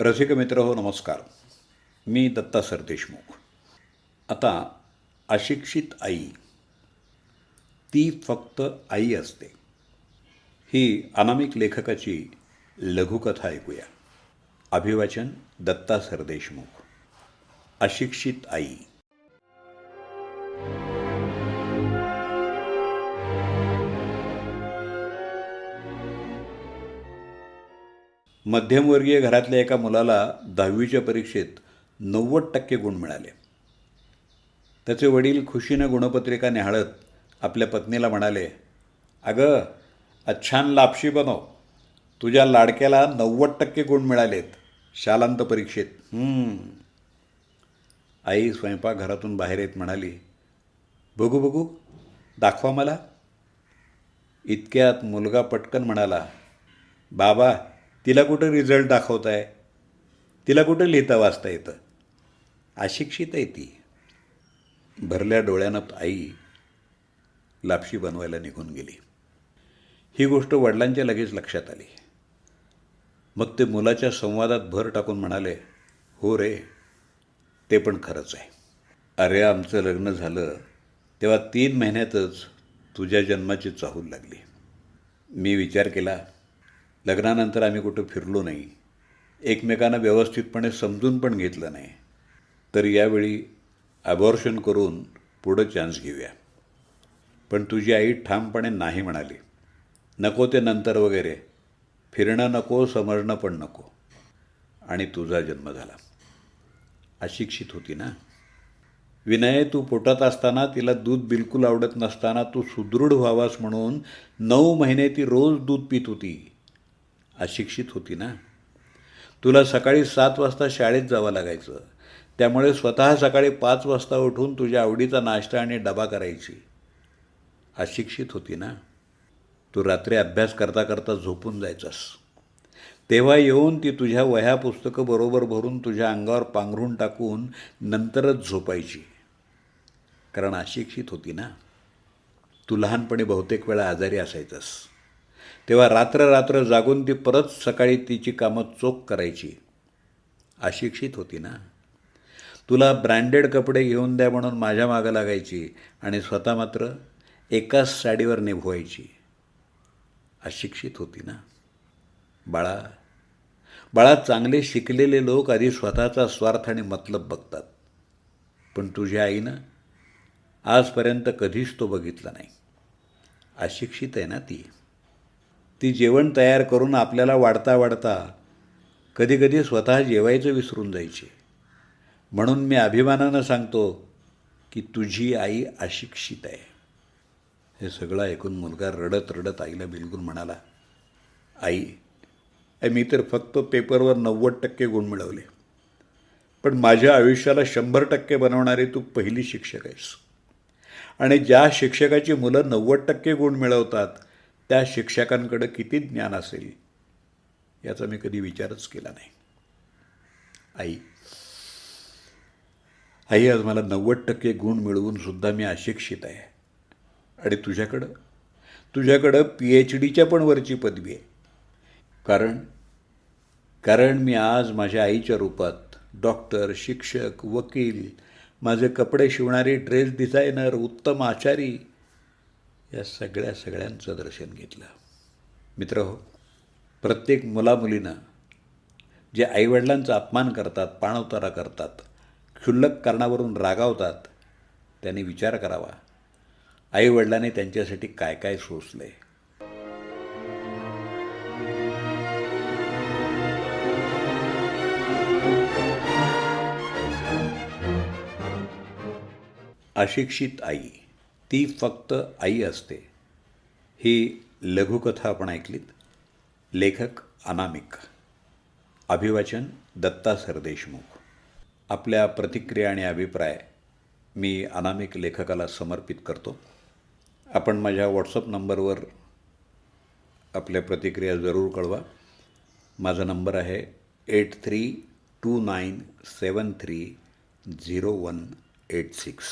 रसिक मित्र हो नमस्कार. मी दत्ता सरदेशमुख आता अशिक्षित आई ती फक्त आई असते. ही अनामिक लेखकाची लघुकथा ऐकूया. अभिवाचन दत्ता सरदेशमुख अशिक्षित आई. मध्यमवर्गीय घरातल्या एका मुलाला दहावीच्या परीक्षेत नव्वद टक्के गुण मिळाले. त्याचे वडील खुशीनं गुणपत्रिका न्याहाळत आपल्या पत्नीला म्हणाले अगं अच्छान छान लापशी बनव. तुझ्या लाडक्याला नव्वद टक्के गुण मिळालेत शालांत परीक्षेत. आई स्वयंपाकघरातून बाहेर येत म्हणाली बघू बघू दाखवा मला. इतक्यात मुलगा पटकन म्हणाला बाबा तिला कुठं रिझल्ट दाखवताय? तिला कुठं लिहिता वाचता येतं? अशिक्षित आहे ती. भरल्या डोळ्यानं आई लापशी बनवायला निघून गेली. ही गोष्ट वडिलांच्या लगेच लक्षात आली. मग ते मुलाच्या संवादात भर टाकून म्हणाले हो रे ते पण खरंच आहे. अरे आमचं लग्न झालं तेव्हा तीन महिन्यातच तुझ्या जन्माची चाहूल लागली. मी विचार केला लग्नानंतर आम्ही कुठं फिरलो नाही. एकमेकांना व्यवस्थितपणे समजून पण घेतलं नाही. तर यावेळी ॲबॉर्शन करून पुढं चान्स घेऊया. पण तुझी आई ठामपणे नाही म्हणाली. नको ते नंतर वगैरे. फिरणं नको समजणं पण नको. आणि तुझा जन्म झाला. अशिक्षित होती ना? विनय तू पोटात असताना तिला दूध बिलकुल आवडत नसताना तू सुदृढ व्हावास म्हणून नऊ महिने ती रोज दूध पित होती. अशिक्षित होती ना. तुला सकाळी सात वाजता शाळेत जावं लागायचं. त्यामुळे स्वतः सकाळी पाच वाजता उठून तुझ्या आवडीचा नाश्ता आणि डबा करायची. अशिक्षित होती ना. तू रात्री अभ्यास करता करता झोपून जायचास. तेव्हा येऊन ती तुझ्या वह्या पुस्तकं बरोबर भरून तुझ्या अंगावर पांघरून टाकून नंतरच झोपायची. कारण अशिक्षित होती ना. तू लहानपणी बहुतेक वेळा आजारी असायचंस. तेव्हा रात्र रात्र जागून ती परत सकाळी तिची कामं चोख करायची. अशिक्षित होती ना. तुला ब्रँडेड कपडे घेऊन द्या म्हणून माझ्या मागं लागायची आणि स्वतः मात्र एकाच साडीवर निभवायची. अशिक्षित होती ना. बाळा बाळा चांगले शिकलेले लोक आधी स्वतःचा स्वार्थ आणि मतलब बघतात. पण तुझ्या आईनं आजपर्यंत कधीच तो बघितला नाही. अशिक्षित आहे ना ती. ती जेवण तयार करून आपल्याला वाढता वाढता कधीकधी स्वतः जेवायचं विसरून जायचे. म्हणून मी अभिमानानं सांगतो की तुझी आई अशिक्षित आहे. हे सगळं ऐकून मुलगा रडत रडत आईला बिलकुल म्हणाला आई, मी तर फक्त पेपरवर नव्वद टक्के गुण मिळवले. पण माझ्या आयुष्याला शंभर टक्के बनवणारी तू पहिली शिक्षक आहेस. आणि ज्या शिक्षकाची मुलं नव्वद टक्के गुण मिळवतात त्या शिक्षकांकडं किती ज्ञान असेल याचा मी कधी विचारच केला नाही. आई आई आज मला नव्वद टक्के गुण मिळवून सुद्धा मी अशिक्षित आहे. आणि तुझ्याकडं? तुझ्याकडं पी एच डीच्या पण वरची पदवी आहे. कारण कारण मी आज माझ्या आईच्या रूपात डॉक्टर शिक्षक वकील माझे कपडे शिवणारी ड्रेस डिझायनर उत्तम आचारी या सगळ्या सगळ्यांचं दर्शन घेतलं. मित्र हो प्रत्येक मुलामुलीनं जे आईवडिलांचा अपमान करतात पाणवतारा करतात क्षुल्लक कारणावरून रागावतात त्यांनी विचार करावा. आईवडिलांनी त्यांच्यासाठी काय काय सोसले? अशिक्षित आई. ती फक्त आई असते. ही लघुकथा आपण ऐकलीत. लेखक अनामिक. अभिवाचन दत्ता सरदेशमुख. आपल्या प्रतिक्रिया आणि अभिप्राय मी अनामिक लेखकाला समर्पित करतो. आपण माझ्या व्हॉट्सअप नंबरवर आपल्या प्रतिक्रिया जरूर कळवा. माझा नंबर आहे eight three two nine seven three zero one eight six.